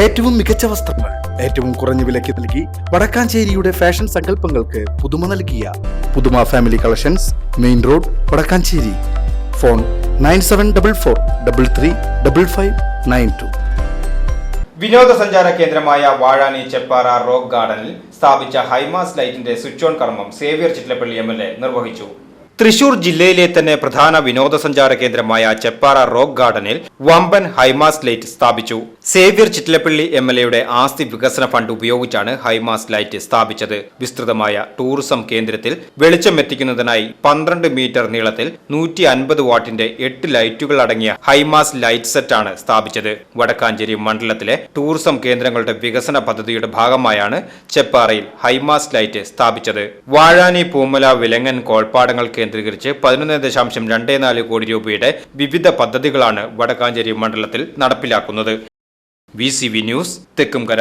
ഏറ്റവും മികച്ച വസ്ത്രങ്ങൾ ഏറ്റവും കുറഞ്ഞ വിലയ്ക്ക് നൽകി വടക്കാഞ്ചേരിയുടെ ഫാഷൻ സങ്കല്പങ്ങൾക്ക് പുതുമ നൽകിയ പുതുമ family collections main road Vadakkanchery. Phone nine seven double four double three double five nine two. വിനോദസഞ്ചാര കേന്ദ്രമായ വാഴാനി ചെപ്പാറ റോക്ക് ഗാർഡനിൽ സ്ഥാപിച്ച ഹൈമാസ് ലൈറ്റിന്റെ സ്വിച്ച് ഓൺ കർമ്മം സേവ്യർ ചിറ്റലപ്പള്ളി എം നിർവഹിച്ചു. തൃശൂർ ജില്ലയിലെ തന്നെ പ്രധാന വിനോദസഞ്ചാര കേന്ദ്രമായ ചെപ്പാറ റോക്ക് ഗാർഡനിൽ വമ്പൻ ഹൈമാസ് ലൈറ്റ് സ്ഥാപിച്ചു. സേവ്യർ ചിറ്റലപ്പള്ളി എം എൽ എയുടെ ആസ്തി വികസന ഫണ്ട് ഉപയോഗിച്ചാണ് ഹൈമാസ് ലൈറ്റ് സ്ഥാപിച്ചത്. വിസ്തൃതമായ ടൂറിസം കേന്ദ്രത്തിൽ വെളിച്ചം എത്തിക്കുന്നതിനായി പന്ത്രണ്ട് മീറ്റർ നീളത്തിൽ നൂറ്റി അൻപത് വാട്ടിന്റെ എട്ട് ലൈറ്റുകൾ അടങ്ങിയ ഹൈമാസ് ലൈറ്റ് സെറ്റാണ് സ്ഥാപിച്ചത്. വടക്കാഞ്ചേരി മണ്ഡലത്തിലെ ടൂറിസം കേന്ദ്രങ്ങളുടെ വികസന പദ്ധതിയുടെ ഭാഗമായാണ് ചെപ്പാറയിൽ ഹൈമാസ് ലൈറ്റ് സ്ഥാപിച്ചത്. വാഴാനി പൂമല വിലങ്ങൻ കോൾപ്പാടങ്ങൾ കേന്ദ്രീകരിച്ച് പതിനൊന്ന് ദശാംശം രണ്ട് നാല് കോടി രൂപയുടെ വിവിധ പദ്ധതികളാണ് വടക്കാഞ്ചേരി മണ്ഡലത്തിൽ നടപ്പിലാക്കുന്നത്. V news Thekkumkara.